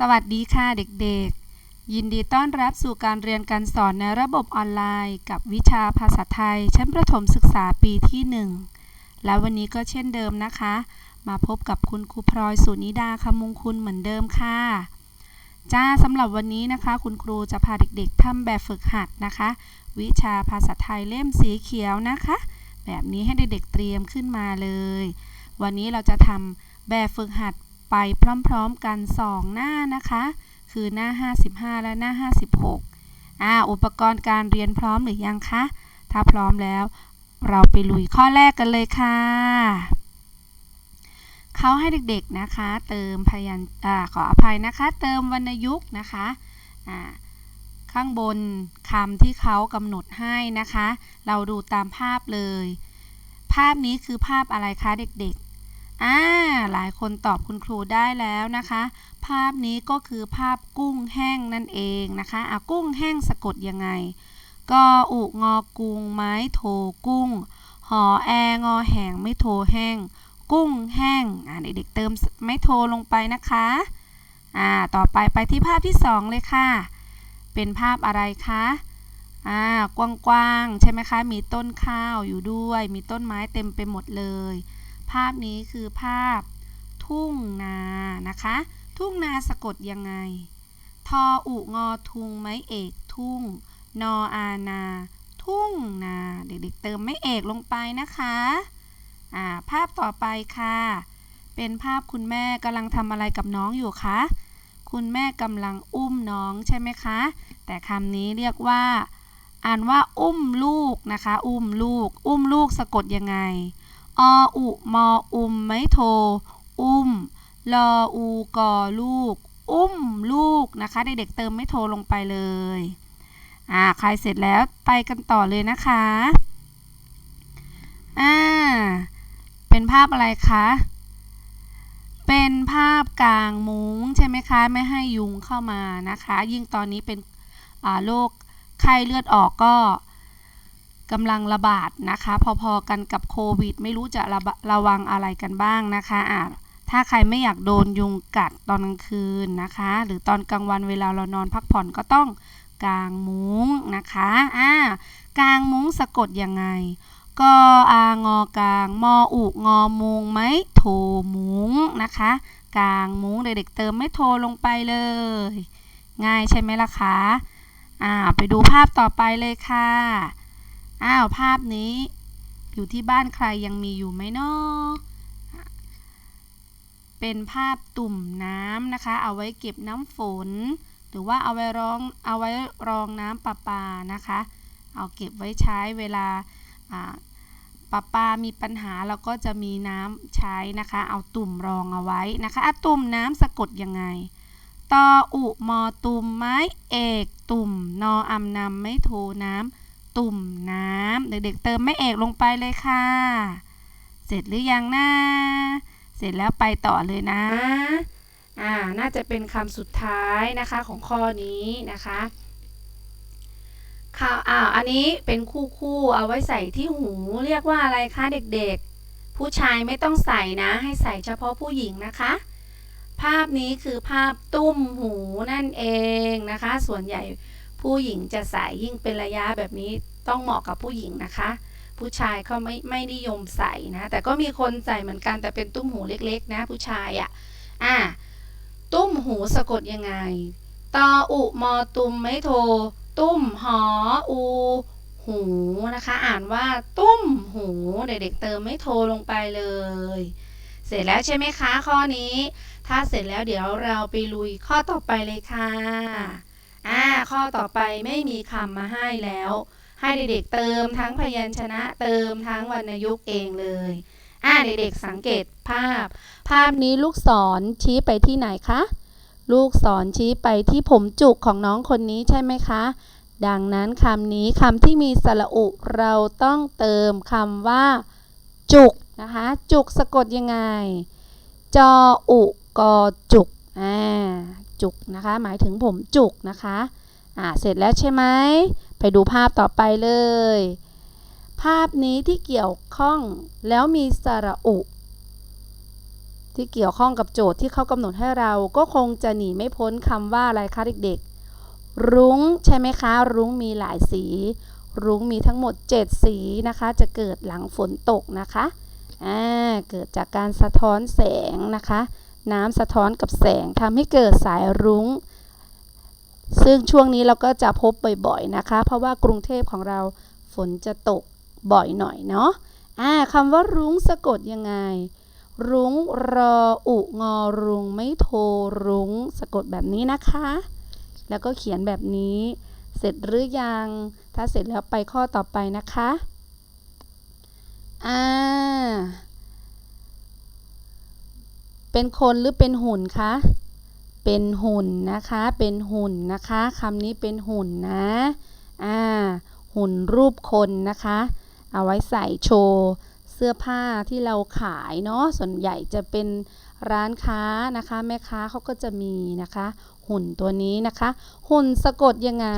สวัสดีค่ะเด็กๆ ยินดีต้อนรับสู่การเรียนการสอนในระบบออนไลน์ กับวิชาภาษาไทย ชั้นประถมศึกษาปีที่ 1 และวันนี้ก็เช่นเดิมนะคะ มาพบกับคุณครูพลอยสุนิดาคำมงคุณเหมือนเดิมค่ะ จ้าสำหรับวันนี้นะคะ คุณครูจะพาเด็กๆทำแบบฝึกหัดนะคะ วิชาภาษาไทยเล่มสีเขียวนะคะ แบบนี้ให้เด็กๆเตรียมขึ้นมาเลย วันนี้เราจะทำแบบฝึกหัด ไปพร้อมๆกัน 2 หน้านะคะ คือหน้า 55 และหน้า 56อ่าอุปกรณ์การเรียนพร้อมหรือยังคะ ถ้าพร้อมแล้ว เราไปลุยข้อแรกกันเลยค่ะเขาให้เด็กๆนะคะ เติมพยัญอ่าขออภัยนะคะ เติมวรรณยุกต์นะคะอ่าข้างบนคำที่เขากำหนดให้นะคะ เราดูตามภาพเลย ภาพนี้คือภาพอะไรคะเด็กๆ อ่าหลายคนตอบคุณครูได้แล้วนะคะ ภาพนี้ก็คือภาพกุ้งแห้งนั่นเองนะคะอะกุ้งแห้งสะกดยังไงก็อุงอกุงไม้โทกุ้ง หอแองอแหงไม่โทแห้ง กุ้งแห้งอ่าเด็กๆเติมไม่โทลงไปนะคะอ่าต่อไปไปที่ภาพที่สองเลยค่ะ เป็นภาพอะไรคะอ่ากว้างๆใช่ไหมคะ มีต้นข้าวอยู่ด้วย มีต้นไม้เต็มไปหมดเลย ภาพนี้คือภาพ ทุ่งนานะคะ ทุ่งนาสะกดยังไง ทออุงอทุงไม้เอกทุ่ง นออานา ทุ่งนา เด็กๆเติมไม่เอกลงไปนะคะอ่าภาพต่อไปค่ะ เป็นภาพคุณแม่กำลังทำอะไรกับน้องอยู่คะคุณแม่กำลังอุ้มน้องใช่ไหมคะ แต่คำนี้เรียกว่า อ่านว่าอุ้มลูกนะคะ อุ้มลูก อุ้มลูกสะกดยังไง ออุมออุมไม่โท อุ้มลออูกอลูก อุ้มลูกนะคะเด็กๆเติมไม่โทรลงไปเลยอ่าใครเสร็จแล้วไปกันต่อเลยนะคะอ่าเป็นภาพอะไรคะเป็นภาพกลางมุ้งใช่ไหมคะ ไม่ให้ยุงเข้ามานะคะ ยิ่งตอนนี้เป็นโรคไข้เลือดออกก็ กำลังระบาดนะคะ พอๆกันกับโควิด ไม่รู้จะระระวังอะไรกันบ้างนะคะอ่าถ้าใครไม่อยากโดนยุงกัดตอนกลางคืนนะคะ หรือตอนกลางวันเวลาเรานอนพักผ่อนก็ต้องกางมุ้งนะคะอ่ากางมุ้งสะกดยังไงก็อางอกลางมออุงอมุงไม้โทมุ้งนะคะกางมุ้งเด็กๆเติมไม่โทลงไปเลย ง่ายใช่ไหมล่ะคะอ่าไปดูภาพต่อไปเลยค่ะ อ้าวภาพนี้ อยู่ที่บ้านใครยังมีอยู่ไหมเนาะเป็นภาพตุ่มน้ำนะคะ เอาไว้เก็บน้ำฝน หรือว่าเอาไว้รองเอาไว้รองน้ำประปานะคะ เอาเก็บไว้ใช้เวลาประปามีปัญหาเราก็จะมีน้ำใช้นะคะ เอาตุ่มรองเอาไว้นะคะอะตุ่มน้ำสะกดยังไงตออุมอตุ่มไม้เอก ตุ่มนออำนำไม่โทน้ำ ตุ่มน้ำเด็กๆเติมไม่เอกลงไปเลยค่ะ เสร็จหรือยังนะ เสร็จแล้วไปต่อเลยนะ อ่า น่าจะเป็นคำสุดท้ายนะคะของข้อนี้นะคะค่ะอ้าวอันนี้เป็นคู่คู่เอาไว้ใส่ที่หูเรียกว่าอะไรคะเด็กๆ ผู้ชายไม่ต้องใส่นะ ให้ใส่เฉพาะผู้หญิงนะคะ ภาพนี้คือภาพตุ้มหูนั่นเองนะคะ ส่วนใหญ่ ผู้หญิงจะใส่ยิ่งเป็นระยะแบบนี้ต้องเหมาะกับผู้หญิงนะคะ ผู้ชายเขาไม่ไม่นิยมใส่นะ แต่ก็มีคนใส่เหมือนกันแต่เป็นตุ้มหูเล็กๆ นะ ผู้ชายอะ่ะอะตุ้มหูสะกดยังไงตออุมอตุมไม่โท ตุ้มหออู หูนะคะ อ่านว่าตุ้มหูเด็กๆเติมไม่โทลงไปเลย เสร็จแล้วใช่ไหมคะข้อนี้ ถ้าเสร็จแล้วเดี๋ยวเราไปลุยข้อต่อไปเลยค่ะ อ่าข้อต่อไปไม่มีคำมาให้แล้ว ให้เด็กๆเติมทั้งพยัญชนะเติมทั้งวรรณยุกต์เองเลย อ่าเด็กๆสังเกตภาพ ภาพนี้ลูกศรชี้ไปที่ไหนคะ ลูกศรชี้ไปที่ผมจุกของน้องคนนี้ใช่ไหมคะ ดังนั้นคำนี้คำที่มีสระอุเราต้องเติมคำว่า จุกนะคะ จุกสะกดยังไง จออุกอจุก อ่า จุกนะคะ หมายถึงผมจุกนะคะอ่าเสร็จแล้วใช่ไหมไปดูภาพต่อไปเลย ภาพนี้ที่เกี่ยวข้องแล้วมีสระอุ ที่เกี่ยวข้องกับโจทย์ที่เขากำหนดให้เราก็คงจะหนีไม่พ้นคำว่าอะไรคะเด็กๆ รุ้งใช่ไหมคะ รุ้งมีหลายสี รุ้งมีทั้งหมด 7 สีนะคะ จะเกิดหลังฝนตกนะคะอ่าเกิดจากการสะท้อนแสงนะคะ น้ำสะท้อนกับแสงทำให้เกิดสายรุ้ง ซึ่งช่วงนี้เราก็จะพบบ่อยๆนะคะ เพราะว่ากรุงเทพของเราฝนจะตกบ่อยหน่อยเนาะอ่าคำว่ารุ้งสะกดยังไง รุ้งรออุงอรุงไม่โทรุ้งสะกดแบบนี้นะคะ แล้วก็เขียนแบบนี้ เสร็จหรือยัง ถ้าเสร็จแล้วไปข้อต่อไปนะคะ อ่า เป็นคนหรือเป็นหุ่นคะ เป็นหุ่นนะคะ เป็นหุ่นนะคะคำนี้เป็นหุ่นนะ อ่า หุ่นรูปคนนะคะ เอาไว้ใส่โชว์เสื้อผ้าที่เราขายเนาะ ส่วนใหญ่จะเป็นร้านค้านะคะ แม่ค้าเขาก็จะมีนะคะ หุ่นตัวนี้นะคะ หุ่นสะกดยังไง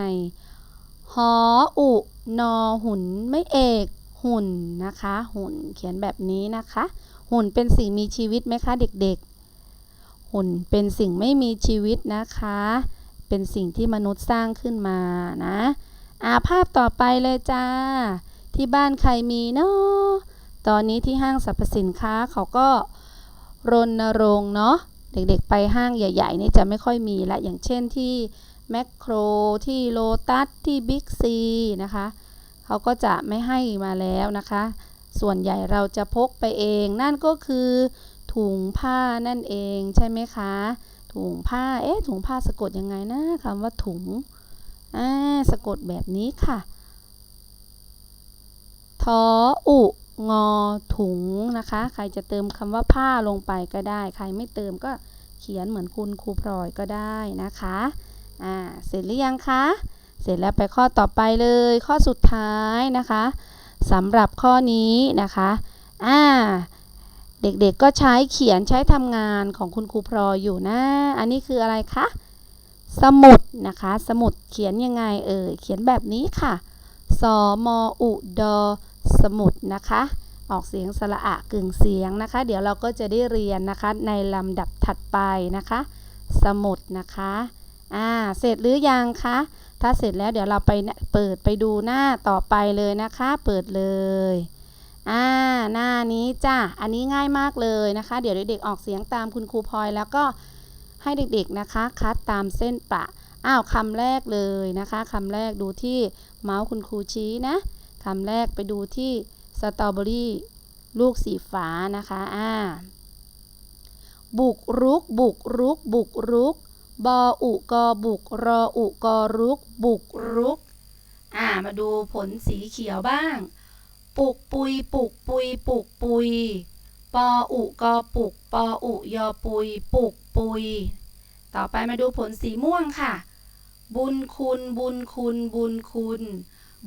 หออุนอหุ่นไม่เอกหุ่นนะคะ หุ่นเขียนแบบนี้นะคะ หุ่นเป็นสิ่งมีชีวิตไหมคะเด็กๆ หุ่นเป็นสิ่งไม่มีชีวิตนะคะ เป็นสิ่งที่มนุษย์สร้างขึ้นมานะอาภาพต่อไปเลยจ้า ที่บ้านใครมีเนาะตอนนี้ที่ห้างสรรพสินค้าเขาก็รณรงค์เนาะเด็กๆไปห้างใหญ่ ๆ นี่จะไม่ค่อยมีละ อย่างเช่นที่แมคโครที่โลตัสที่บิ๊กซีนะคะเขาก็จะไม่ให้มาแล้วนะคะ ส่วนใหญ่เราจะพกไปเอง นั่นก็คือ ถุงผ้านั่นเองใช่ไหมคะ ถุงผ้า เอ๊ะ ถุงผ้าสะกดยังไงนะคำว่าถุง อ่า สะกดแบบนี้ค่ะ ทออุงอถุงนะคะ ใครจะเติมคำว่าผ้าลงไปก็ได้ ใครไม่เติมก็เขียนเหมือนคุณครูพลอยก็ได้นะคะ อ่า เสร็จหรือยังคะ เสร็จแล้วไปข้อต่อไปเลย ข้อสุดท้ายนะคะสำหรับข้อนี้นะคะ อ่า เด็กๆก็ใช้เขียนใช้ทำงานของคุณครูพลอยอยู่นะ อันนี้คืออะไรคะ สมุดนะคะ สมุดเขียนยังไงเอ่ย เขียนแบบนี้ค่ะ สมอุดสมุดนะคะ ออกเสียงสระอะกึ่งเสียงนะคะ เดี๋ยวเราก็จะได้เรียนนะคะในลำดับถัดไปนะคะ สมุดนะคะ อ่า เสร็จหรือยังคะ ถ้าเสร็จแล้วเดี๋ยวเราไปเปิดไปดูหน้าต่อไปเลยนะคะ เปิดเลย อ่าหน้านี้จ้ะอันนี้ง่ายมากเลยนะคะ เดี๋ยวเด็กๆออกเสียงตามคุณครูพลอยแล้วก็ให้เด็กๆนะคะคัดตามเส้นประอ้าวคำแรกเลยนะคะคำแรกดูที่เมาส์คุณครูชี้นะคำแรกไปดูที่สตรอเบอรี่ลูกสีฟ้านะคะอ่าบุกรุก บุกรุก บุกรุก บออุกอบุกรออุกอรุก บุกรุก อ่า มาดูผลสีเขียวบ้าง ปุกปุยปุกปุยปุกปุยปออุกอปุกปออุยอปุย ปุกปุย ต่อไปมาดูผลสีม่วงค่ะ บุญคุณบุญคุณบุญคุณ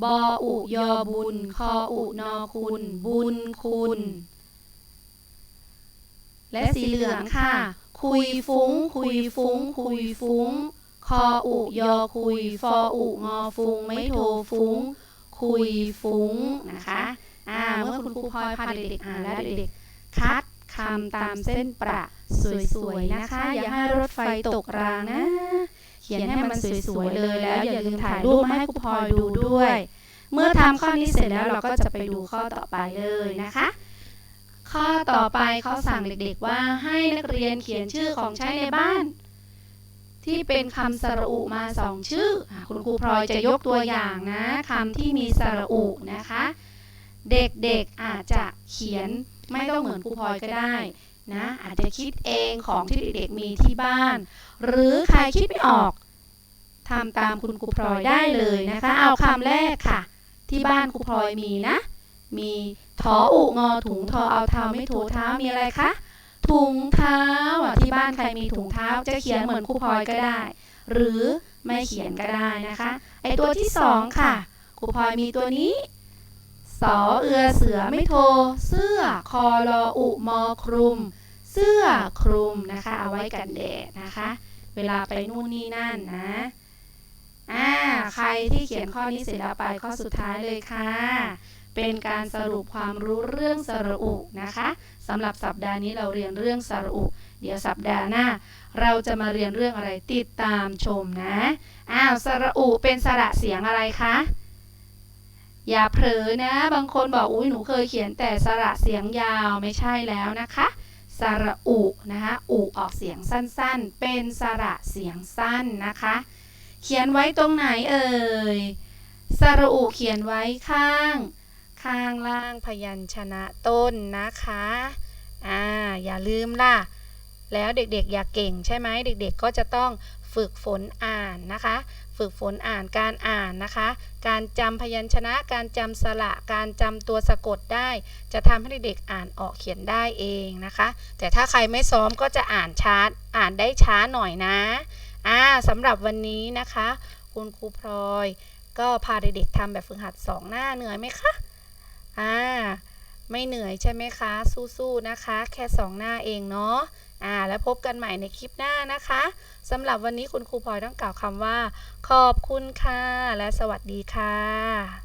บออุยอบุญคออุนอคุณ บุญคุณ และสีเหลืองค่ะ คุยฟุ้ง คุยฟุ้ง คุยฟุ้งคออุยอคุยฟออุงอฟุ้งไม่โทฟุ้ง คุยฟุ้งนะคะอ่าเมื่อคุณครูพลอยพาเด็กๆอ่านแล้วเด็กๆคัดคำตามเส้นประสวยๆนะคะ อย่าให้รถไฟตกรางนะ เขียนให้มันสวยๆเลยแล้ว อย่าลืมถ่ายรูปมาให้ครูพลอยดูด้วย เมื่อทำข้อนี้เสร็จแล้วเราก็จะไปดูข้อต่อไปเลยนะคะข้อต่อไปเขาสั่งเด็กๆว่าให้นักเรียนเขียนชื่อของใช้ในบ้าน ที่เป็นคำสระอุมาสองชื่ออคุณครูพลอยจะยกตัวอย่างนะคำที่มีสระอุนะคะ เด็กๆอาจจะเขียนไม่ต้องเหมือนครูพลอยก็ได้นะอาจจะคิดเองของที่เด็กๆมีที่บ้าน หรือใครคิดไม่ออกทำตามคุณครูพลอยได้เลยนะคะ เอาคำแรกค่ะ ที่บ้านครูพลอยมีนะ มีทออุงอถุงทอเอาเท้าไม่ถูเท้ามีอะไรคะ ถุงเท้าที่บ้านใครมีถุงเท้าจะเขียนเหมือนครูพลอยก็ได้ หรือไม่เขียนก็ได้นะคะ ไอตัวที่สองค่ะครูพลอยมีตัวนี้สอเอือเสือไม่โท เสื้อคอรออุมอคลุม เสื้อคลุมนะคะ เอาไว้กันแดดนะคะ เวลาไปนู่นนี่นั่นนะอ่าใครที่เขียนข้อนี้เสร็จแล้วไปข้อสุดท้ายเลยค่ะ เป็นการสรุปความรู้เรื่องสระอุนะคะสำหรับสัปดาห์นี้เราเรียนเรื่องสระอุ เดี๋ยวสัปดาห์หน้า เราจะมาเรียนเรื่องอะไรติดตามชมนะอ้าวสระอุเป็นสระเสียงอะไรคะอย่าเผลอนะ บางคนบอกอุ้ยหนูเคยเขียนแต่สระเสียงยาวไม่ใช่แล้วนะคะสระอุนะคะอุออกเสียงสั้นๆ เป็นสระเสียงสั้นนะคะ เขียนไว้ตรงไหนเอ่ยสระอุเขียนไว้ข้าง ข้างล่างพยัญชนะต้นนะคะ อ่า อย่าลืมล่ะ แล้วเด็กๆ อยากเก่งใช่ไหม เด็กๆ ก็จะต้องฝึกฝนอ่านนะคะ ฝึกฝนอ่านการอ่านนะคะ การจำพยัญชนะ การจำสระ การจำตัวสะกดได้ จะทำให้เด็กๆอ่านออกเขียนได้เองนะคะ แต่ถ้าใครไม่ซ้อมก็จะอ่านช้า อ่านได้ช้าหน่อยนะ อ่าสำหรับวันนี้นะคะ คุณครูพลอย ก็พาเด็กๆทำแบบฝึกหัดสองหน้าเหนื่อยไหมคะ อ่า ไม่เหนื่อยใช่ไหมคะ สู้ๆนะคะ แค่สองหน้าเองเนาะ อ่า แล้วพบกันใหม่ในคลิปหน้านะคะสำหรับวันนี้คุณครูพลอยต้องกล่าวคำว่า ขอบคุณค่ะ และสวัสดีค่ะ